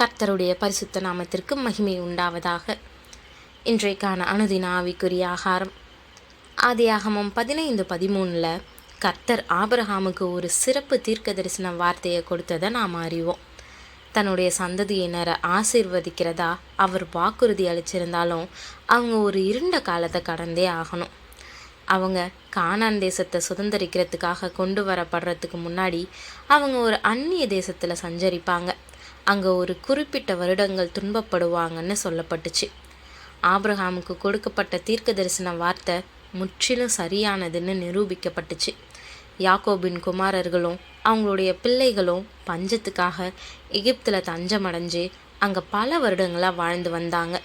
கர்த்தருடைய பரிசுத்த நாமத்திற்கு மகிமை உண்டாவதாக. இன்றைக்கான அனுதின ஆவிக்குரிய ஆகாரம். ஆதியாகமம் பதினைந்து பதிமூணில் கர்த்தர் ஆபரஹாமுக்கு ஒரு சிறப்பு தீர்க்க தரிசன வார்த்தையை கொடுத்ததை நாம் அறிவோம். தன்னுடைய சந்ததியினரை ஆசீர்வதிக்கிறதா அவர் வாக்குறுதி அளிச்சிருந்தாலும் அவங்க ஒரு இருண்ட காலத்தை கடந்தே ஆகணும். அவங்க கானான் தேசத்தை சுதந்திரிக்கிறதுக்காக கொண்டு வரப்படுறதுக்கு முன்னாடி அவங்க ஒரு அந்நிய தேசத்தில் சஞ்சரிப்பாங்க. அங்கே ஒரு குறிப்பிட்ட வருடங்கள் துன்பப்படுவாங்கன்னு சொல்லப்பட்டுச்சு. ஆப்ரஹாமுக்கு கொடுக்கப்பட்ட தீர்க்க தரிசன வார்த்தை முற்றிலும் சரியானதுன்னு நிரூபிக்கப்பட்டுச்சு. யாக்கோபின் குமாரர்களும் அவங்களுடைய பிள்ளைகளும் பஞ்சத்துக்காக எகிப்தில் தஞ்சமடைஞ்சு அங்கே பல வருடங்களாக வாழ்ந்து வந்தாங்க.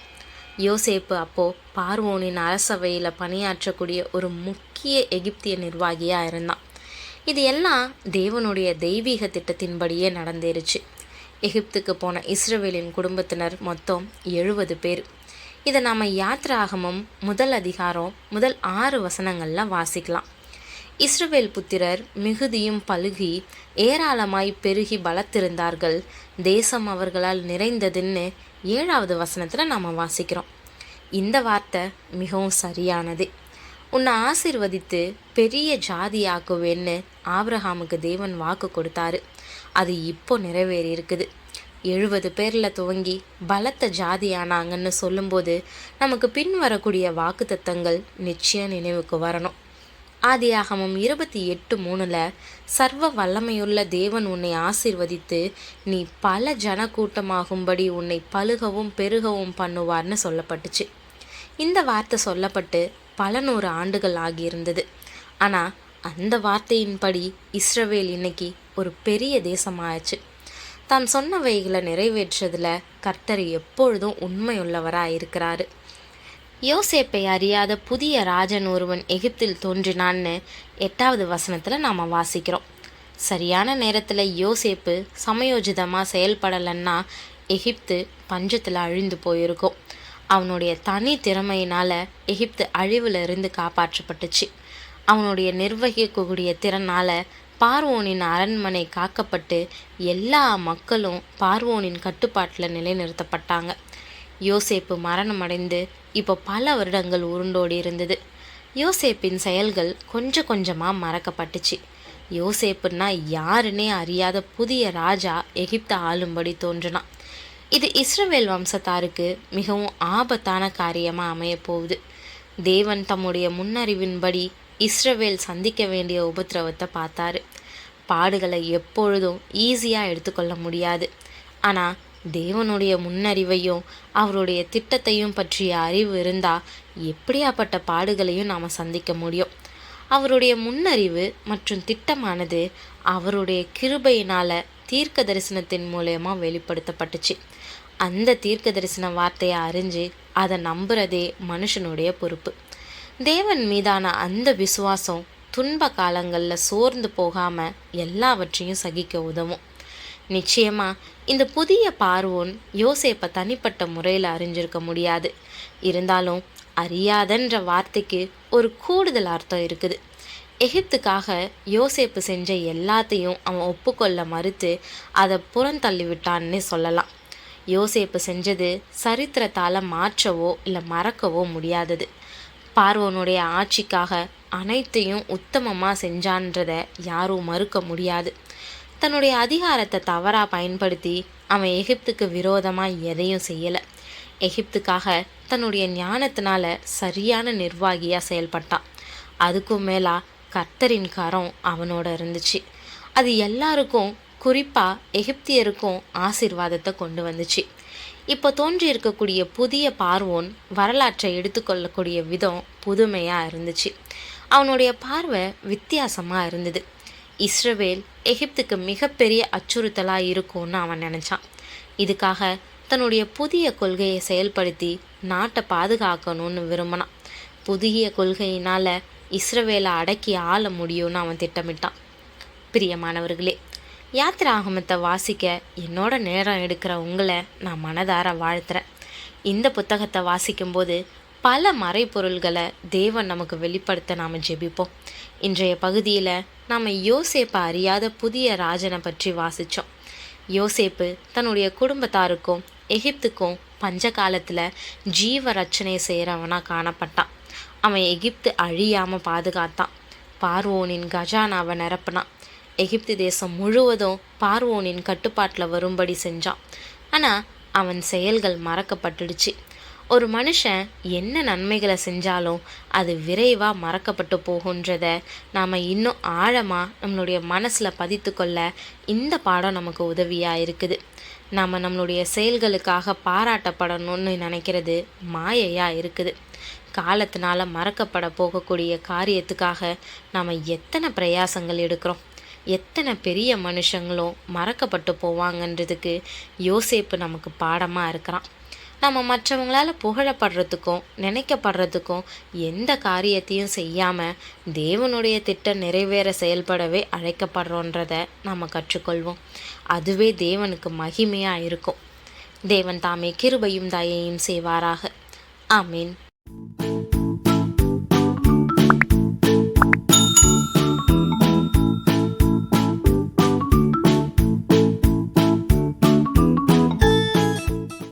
யோசேப்பு அப்போது பார்வோனின் அரசவையில் பணியாற்றக்கூடிய ஒரு முக்கிய எகிப்திய நிர்வாகியாக இருந்தான். இது எல்லாம் தேவனுடைய தெய்வீக திட்டத்தின்படியே நடந்தேருச்சு எகிப்துக்கு போன இஸ்ரவேலின் குடும்பத்தினர் மொத்தம் எழுபது பேர். இதை நாம் யாத்ராகமும் முதல் அதிகாரம் முதல் ஆறு வசனங்களில் வாசிக்கலாம். இஸ்ரவேல் புத்திரர் மிகுதியும் பழுகி ஏராளமாய் பெருகி பலத்திருந்தார்கள். தேசம் அவர்களால் நிறைந்ததுன்னு ஏழாவது வசனத்தில் நாம் வாசிக்கிறோம். இந்த வார்த்தை மிகவும் சரியானது. உன்னை ஆசிர்வதித்து பெரிய ஜாதியாக்குவேன்னு ஆப்ரஹாமுக்கு தேவன் வாக்கு கொடுத்தாரு. அது இப்போ நிறைவேறி இருக்குது எழுபது பேரில் துவங்கி பலத்த ஜாதியானாங்கன்னு சொல்லும்போது நமக்கு பின் வரக்கூடிய வாக்கு தத்தங்கள் நிச்சயம் நினைவுக்கு வரணும். ஆதியாகமம் இருபத்தி எட்டு மூணில் சர்வ வல்லமையுள்ள தேவன் உன்னை ஆசிர்வதித்து நீ பல ஜன கூட்டமாகும்படி உன்னை பழுகவும் பெருகவும் பண்ணுவார்னு சொல்லப்பட்டுச்சு. இந்த வார்த்தை சொல்லப்பட்டு பல நூறு ஆண்டுகள் ஆகியிருந்தது. ஆனால் அந்த வார்த்தையின்படி இஸ்ரவேல் இன்னைக்கு ஒரு பெரிய தேசமாயிடுச்சு. தான் சொன்னவைகளை நிறைவேற்றதில் கர்த்தர் எப்பொழுதும் உண்மையுள்ளவராக இருக்கிறாரு. யோசேப்பை அறியாத புதிய ராஜன் ஒருவன் எகிப்தில் தோன்றினான்னு எட்டாவது வசனத்தில் நாம் வாசிக்கிறோம். சரியான நேரத்தில் யோசேப்பு சமயோஜிதமாக செயல்படலைன்னா எகிப்து பஞ்சத்தில் அழிந்து போயிருக்கும். அவனுடைய தனி திறமையினால் எகிப்து அழிவில் இருந்து காப்பாற்றப்பட்டுச்சு. அவனுடைய நிர்வகிக்கக்கூடிய திறனால் பார்வோனின் அரண்மனை காக்கப்பட்டு எல்லா மக்களும் பார்வோனின் கட்டுப்பாட்டில் நிலைநிறுத்தப்பட்டாங்க. யோசேப்பு மரணமடைந்து இப்போ பல வருடங்கள் உருண்டோடி இருந்தது. யோசேப்பின் செயல்கள் கொஞ்சம் கொஞ்சமாக மறக்கப்பட்டுச்சு. யோசேப்புன்னா யாருன்னே அறியாத புதிய ராஜா எகிப்தை ஆளும்படி தோன்றினான் இது இஸ்ரவேல் வம்சத்தாருக்கு மிகவும் ஆபத்தான காரியமாக அமைய போகுது. தேவன் தம்முடைய முன்னறிவின்படி இஸ்ரவேல் சந்திக்க வேண்டிய உபத்திரவத்தை பார்த்தாரு. பாடுகளை எப்பொழுதும் ஈஸியாக எடுத்துக்கொள்ள முடியாது. ஆனால் தேவனுடைய முன்னறிவையும் அவருடைய திட்டத்தையும் பற்றிய அறிவு இருந்தால் எப்படியாப்பட்ட பாடுகளையும் நாம் சந்திக்க முடியும்? அவருடைய முன்னறிவு மற்றும் திட்டமானது அவருடைய கிருபையினால் தீர்க்க தரிசனத்தின் மூலயமா வெளிப்படுத்தப்பட்டுச்சு. அந்த தீர்க்க தரிசன வார்த்தையை அறிஞ்சு அதை நம்புறதே மனுஷனுடைய பொறுப்பு. தேவன் மீதான அந்த விசுவாசம் துன்ப காலங்களில் சோர்ந்து போகாமல் எல்லாவற்றையும் சகிக்க உதவும். நிச்சயமாக இந்த புதிய பார்வோன் யோசேப்பை தனிப்பட்ட முறையில் அறிஞ்சிருக்க முடியாது. இருந்தாலும் அறியாதன்ற வார்த்தைக்கு ஒரு கூடுதல் அர்த்தம் இருக்குது. எகிப்துக்காக யோசேப்பு செஞ்ச எல்லாத்தையும் அவன் ஒப்புக்கொள்ள மறுத்து அதை புறந்தள்ளி விட்டான்னு சொல்லலாம். யோசேப்பு செஞ்சது சரித்திரத்தால் மாற்றவோ இல்லை மறக்கவோ முடியாதது. பார்வனுடைய ஆட்சிக்காக அனைத்தையும் உத்தமமாக செஞ்சான்றதை யாரும் மறுக்க முடியாது. தன்னுடைய அதிகாரத்தை தவறாக பயன்படுத்தி அவன் எகிப்துக்கு விரோதமாக எதையும் செய்யலை. எகிப்துக்காக தன்னுடைய ஞானத்தினால சரியான நிர்வாகியாக செயல்பட்டான். அதுக்கும் மேலா கர்த்தரின் கரம் அவனோட இருந்துச்சு. அது எல்லாருக்கும் குறிப்பாக எகிப்தியருக்கும் ஆசிர்வாதத்தை கொண்டு வந்துச்சு. இப்போ தோன்றி இருக்கக்கூடிய புதிய பார்வோன் வரலாற்றை எடுத்துக்கொள்ளக்கூடிய விதம் புதுமையாக இருந்துச்சு. அவனுடைய பார்வை வித்தியாசமாக இருந்தது. இஸ்ரவேல் எகிப்துக்கு மிகப்பெரிய அச்சுறுத்தலாக இருக்கும்னு அவன் நினச்சான். இதுக்காக தன்னுடைய புதிய கொள்கையை செயல்படுத்தி நாட்டை பாதுகாக்கணும்னு விரும்பினான். புதிய கொள்கையினால் இஸ்ரவேலை அடக்கி ஆள முடியும்னு அவன் திட்டமிட்டான். பிரியமானவர்களே யாத்திராகமத்தை வாசிக்க என்னோட நேரம் எடுக்கிற உங்களை நான் மனதார வாழ்த்துறேன். இந்த புத்தகத்தை வாசிக்கும்போது பல மறைப்பொருள்களை தேவன் நமக்கு வெளிப்படுத்த நாம் ஜெபிப்போம். இன்றைய பகுதியில் நாம் யோசேப்பை அறியாத புதிய ராஜனை பற்றி வாசித்தோம் யோசேப்பு தன்னுடைய குடும்பத்தாருக்கும் எகிப்துக்கும் பஞ்ச காலத்தில் ஜீவ ரச்சனை செய்கிறவனாக காணப்பட்டான். அவன் எகிப்து அழியாமல் பாதுகாத்தான். பார்வோனின் கஜானாவை நிரப்பினான். எகிப்து தேசம் முழுவதும் பார்வோனின் கட்டுப்பாட்டில் வரும்படி செஞ்சான். ஆனால் அவன் செயல்கள் மறக்கப்பட்டுடுச்சு. ஒரு மனுஷன் என்ன நன்மைகளை செஞ்சாலும் அது விரைவாக மறக்கப்பட்டு போகுன்றத நாம் இன்னும் ஆழமாக நம்மளுடைய மனசில் பதித்து கொள்ள இந்த பாடம் நமக்கு உதவியாக இருக்குது. நாம் நம்மளுடைய செயல்களுக்காக பாராட்டப்படணும்னு நினைக்கிறது மாயையாக இருக்குது. காலத்தினால மறக்கப்பட போகக்கூடிய காரியத்துக்காக நாம் எத்தனை பிரயாசங்கள் எடுக்கிறோம்? எத்தனை பெரிய மனுஷங்களும் மறக்கப்பட்டு போவாங்கன்றதுக்கு யோசேப்பு நமக்கு பாடமாக இருக்கிறான். நம்ம மற்றவங்களால் புகழப்படுறதுக்கும் நினைக்கப்படுறதுக்கும் எந்த காரியத்தையும் செய்யாமல் தேவனுடைய திட்டம் நிறைவேற செயல்படவே அழைக்கப்படுறோன்றத நம்ம கற்றுக்கொள்வோம். அதுவே தேவனுக்கு மகிமையாக இருக்கும். தேவன் தாமே கிருபையும் தயையும் செய்வாராக. ஆமீன்.